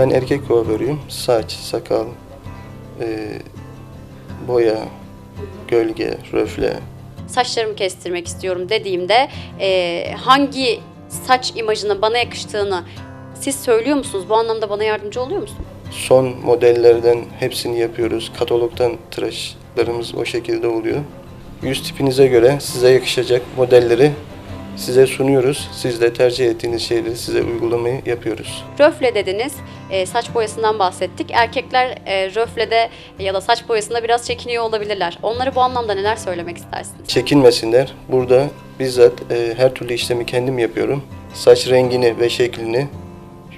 Ben erkek kuaförüyüm. Saç, sakal, e, boya, gölge, röfle. Saçlarımı kestirmek istiyorum dediğimde e, hangi saç imajının bana yakıştığını siz söylüyor musunuz? Bu anlamda bana yardımcı oluyor musunuz? Son modellerden hepsini yapıyoruz. Katalogdan tıraşlarımız o şekilde oluyor. Yüz tipinize göre size yakışacak modelleri size sunuyoruz. Siz de tercih ettiğiniz şeyleri size uygulamayı yapıyoruz. Röfle dediniz, e, saç boyasından bahsettik. Erkekler e, röflede ya da saç boyasında biraz çekiniyor olabilirler. Onlara bu anlamda neler söylemek istersiniz? Çekinmesinler. Burada bizzat e, her türlü işlemi kendim yapıyorum. Saç rengini ve şeklini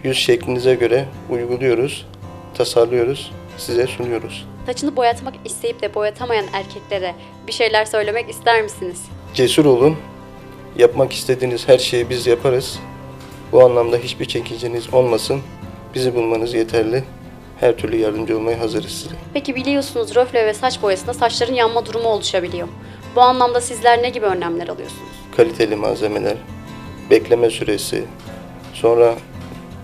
yüz şeklinize göre uyguluyoruz, tasarlıyoruz, size sunuyoruz. Saçını boyatmak isteyip de boyatamayan erkeklere bir şeyler söylemek ister misiniz? Cesur olun. Yapmak istediğiniz her şeyi biz yaparız. Bu anlamda hiçbir çekinceniz olmasın. Bizi bulmanız yeterli. Her türlü yardımcı olmaya hazırız size. Peki biliyorsunuz röfle ve saç boyasında saçların yanma durumu oluşabiliyor. Bu anlamda sizler ne gibi önlemler alıyorsunuz? Kaliteli malzemeler, bekleme süresi, sonra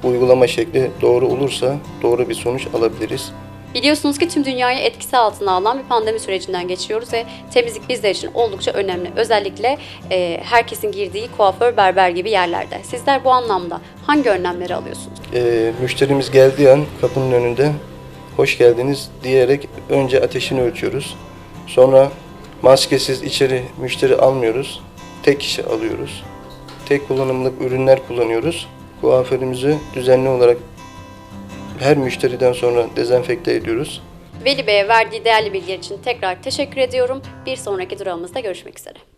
uygulama şekli doğru olursa doğru bir sonuç alabiliriz. Biliyorsunuz ki tüm dünyayı etkisi altına alan bir pandemi sürecinden geçiyoruz ve temizlik bizler için oldukça önemli. Özellikle e, herkesin girdiği kuaför, berber gibi yerlerde. Sizler bu anlamda hangi önlemleri alıyorsunuz? Ee, müşterimiz geldiği an kapının önünde hoş geldiniz diyerek önce ateşini ölçüyoruz. Sonra maskesiz içeri müşteri almıyoruz. Tek kişi alıyoruz. Tek kullanımlık ürünler kullanıyoruz. Kuaförümüzü düzenli olarak her müşteriden sonra dezenfekte ediyoruz. Veli Bey'e verdiği değerli bilgiler için tekrar teşekkür ediyorum. Bir sonraki durağımızda görüşmek üzere.